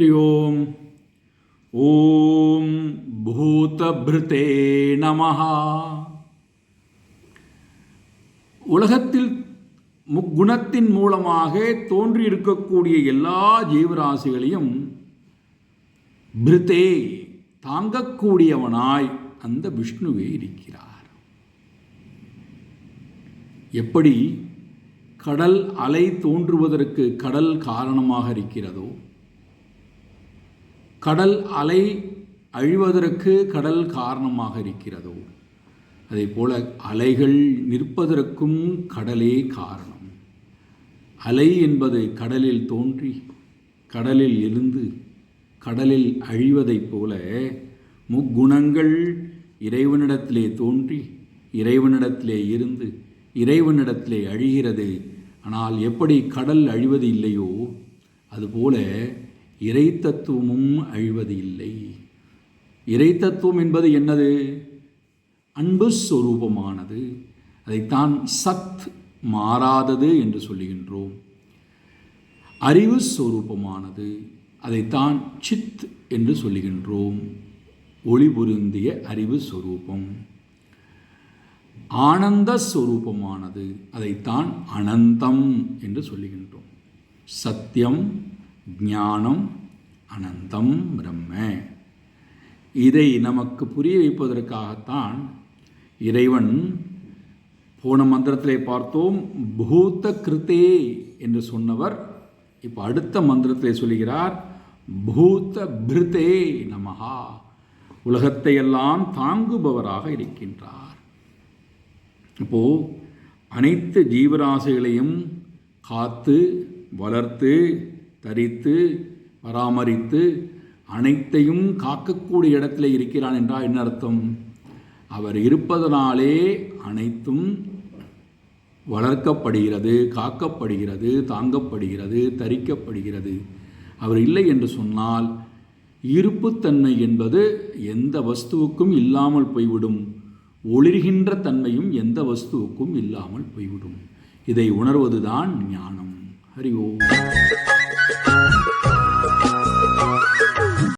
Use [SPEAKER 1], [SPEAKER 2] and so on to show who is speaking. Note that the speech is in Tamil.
[SPEAKER 1] हरि ओम् ॐ பூதபிருத்தே நமஹா உலகத்தில் முக்குணத்தின் மூலமாக தோன்றியிருக்கக்கூடிய எல்லா ஜீவராசிகளையும் பிருத்தே தாங்கக்கூடியவனாய் அந்த விஷ்ணுவே இருக்கிறார். எப்படி கடல் அலை தோன்றுவதற்கு கடல் காரணமாக இருக்கிறதோ கடல் அலை அழிவதற்கு கடல் காரணமாக இருக்கிறதோ அதே போல அலைகள் நிற்பதற்கும் கடலே காரணம். அலை என்பது கடலில் தோன்றி கடலில் இருந்து கடலில் அழிவதைப் போல முக்குணங்கள் இறைவனிடத்திலே தோன்றி இறைவனிடத்திலே இருந்து இறைவனிடத்திலே அழிகிறது. ஆனால் எப்படி கடல் அழிவது இல்லையோ அதுபோல இறை தத்துவமும் அழிவது இல்லை இறை தத்துவம் என்பது என்னது? அன்பு ஸ்வரூபமானது அதைத்தான் சத் மாறாதது என்று சொல்லுகின்றோம். அறிவு ஸ்வரூபமானது அதைத்தான் சித் என்று சொல்லுகின்றோம். ஒளி பொருந்திய அறிவு ஸ்வரூபம் ஆனந்த ஸ்வரூபமானது அதைத்தான் அனந்தம் என்று சொல்லுகின்றோம். சத்தியம் ஞானம் அனந்தம் பிரம்ம. இதை நமக்கு புரிய வைப்பதற்காகத்தான் இறைவன் போன மந்திரத்திலே பார்த்தோம் பூத்த கிருத்தே என்று சொன்னவர் இப்போ அடுத்த மந்திரத்திலே சொல்கிறார் பூத்த பிருத்தே நமஹா. உலகத்தை எல்லாம் தாங்குபவராக இருக்கின்றார். இப்போது அனைத்து ஜீவராசிகளையும் காத்து வளர்த்து தரித்து பராமரித்து அனைத்தையும் காக்கக்கூடிய இடத்துல இருக்கிறான் என்றால் என்ன அர்த்தம்? அவர் இருப்பதனாலே அனைத்தும் வளர்க்கப்படுகிறது காக்கப்படுகிறது தாங்கப்படுகிறது தரிக்கப்படுகிறது. அவர் இல்லை என்று சொன்னால் இருப்புத்தன்மை என்பது எந்த வஸ்துவுக்கும் இல்லாமல் போய்விடும். ஒளிர்கின்ற தன்மையும் எந்த வஸ்துவுக்கும் இல்லாமல் போய்விடும். இதை உணர்வதுதான் ஞானம். ஹரி ஓம்.